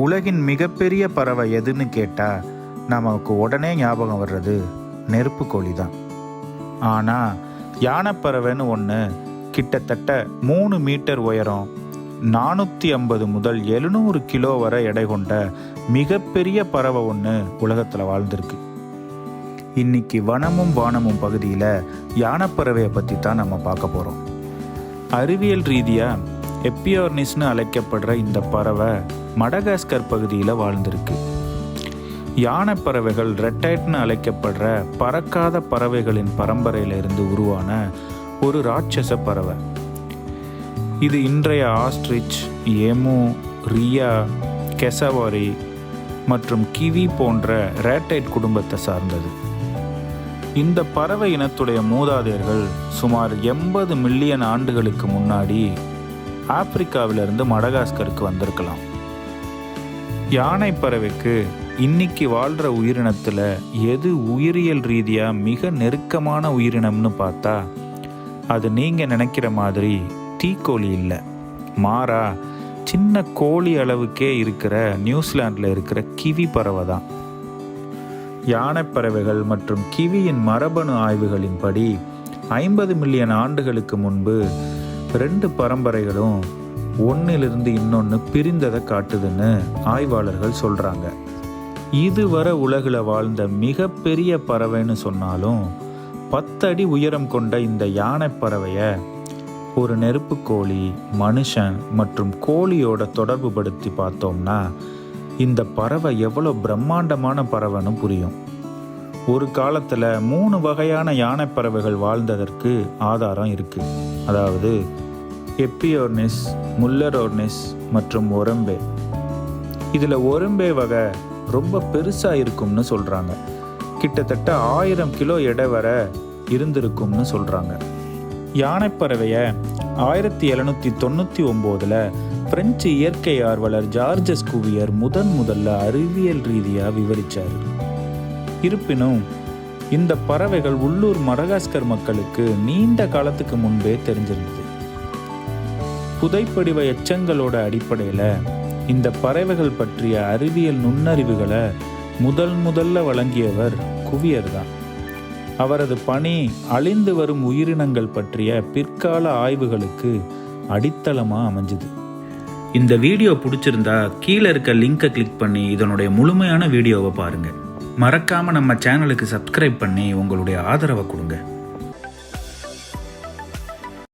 உலகின் மிகப்பெரிய பறவை எதுன்னு கேட்டால் நமக்கு உடனே ஞாபகம் வர்றது நெருப்பு கோழி தான் ஆனால் யானைப்பறவைன்னு ஒன்று கிட்டத்தட்ட மூணு மீட்டர் உயரம் நானூற்றி ஐம்பது முதல் எழுநூறு கிலோ வரை எடை கொண்ட மிகப்பெரிய பறவை ஒன்று உலகத்தில் வாழ்ந்திருக்கு. இன்னைக்கு வனமும் வானமும் பகுதியில் யானைப்பறவையை பற்றி தான் நம்ம பார்க்க போகிறோம் அறிவியல் ரீதியாக எப்பியோர்னிஸ்னு அழைக்கப்படுற இந்த பறவை மடகாஸ்கர் பகுதியில் வாழ்ந்திருக்கு. யானை பறவைகள் ரெட்டைட்னு அழைக்கப்படுற பறக்காத பறவைகளின் பரம்பரையிலிருந்து உருவான ஒரு ராட்சச பறவை. இது இன்றைய ஆஸ்ட்ரிச் எமு ரியா கெசவாரி மற்றும் கிவி போன்ற ரேட்டைட் குடும்பத்தை சார்ந்தது. இந்த பறவை இனத்துடைய மூதாதையர்கள் சுமார் எண்பது மில்லியன் ஆண்டுகளுக்கு முன்னாடி ஆப்பிரிக்காவிலிருந்து மடகாஸ்கருக்கு வந்திருக்கலாம். யானை பறவைக்கு இன்னைக்கு வாழ்கிற உயிரினத்தில் எது உயிரியல் ரீதியாக மிக நெருக்கமான உயிரினம்னு பார்த்தா அது நீங்கள் நினைக்கிற மாதிரி தீக்கோழி இல்லை. மாறா சின்ன கோழி அளவுக்கே இருக்கிற நியூசிலாண்டில் இருக்கிற கிவி பறவை தான். யானை பறவைகள் மற்றும் கிவியின் மரபணு ஆய்வுகளின்படி ஐம்பது மில்லியன் ஆண்டுகளுக்கு முன்பு ரெண்டு பரம்பரைகளும் ஒன்றிலிருந்து இன்னொன்று பிரிந்ததை காட்டுதுன்னு ஆய்வாளர்கள் சொல்கிறாங்க இதுவரை உலகில் வாழ்ந்த மிகப்பெரிய பறவைன்னு சொன்னாலும் பத்தடி உயரம் கொண்ட இந்த யானைப் பறவையை ஒரு நெருப்பு கோழி மனுஷன் மற்றும் கோழியோட தொடர்பு படுத்தி பார்த்தோம்னா இந்த பறவை எவ்வளோ பிரம்மாண்டமான பறவைன்னு புரியும். ஒரு காலத்தில் மூணு வகையான யானை பறவைகள் வாழ்ந்ததற்கு ஆதாரம் இருக்குது அதாவது எப்பியோர்னிஸ் முல்லரோர்னிஸ் மற்றும் ஒரம்பே. இதில் ஒரம்பே வகை ரொம்ப பெருசாக இருக்கும்னு சொல்கிறாங்க கிட்டத்தட்ட ஆயிரம் கிலோ எடை வர இருந்திருக்கும்னு சொல்கிறாங்க யானைப்பறவையை ஆயிரத்தி எழுநூற்றி தொண்ணூற்றி ஒம்போதில் பிரெஞ்சு இயற்கை ஆர்வலர் ஜார்ஜஸ் குவியர் முதன் முதல்ல அறிவியல் ரீதியாக விவரித்தார் இருப்பினும் இந்த பறவைகள் உள்ளூர் மடகாஸ்கர் மக்களுக்கு நீண்ட காலத்துக்கு முன்பே தெரிஞ்சிருந்தது. புதைப்படிவ எச்சங்களோட அடிப்படையில் இந்த பறவைகள் பற்றிய அறிவியல் நுண்ணறிவுகளை முதல் முதல்ல வழங்கியவர் குவியர் தான். அவரது பணி அழிந்து வரும் உயிரினங்கள் பற்றிய பிற்கால ஆய்வுகளுக்கு அடித்தளமாக அமைஞ்சுது. இந்த வீடியோ பிடிச்சிருந்தா கீழே இருக்க லிங்கை கிளிக் பண்ணி இதனுடைய முழுமையான வீடியோவை பாருங்கள் மறக்காமல் நம்ம சேனலுக்கு சப்ஸ்கிரைப் பண்ணி உங்களுடைய ஆதரவை கொடுங்க.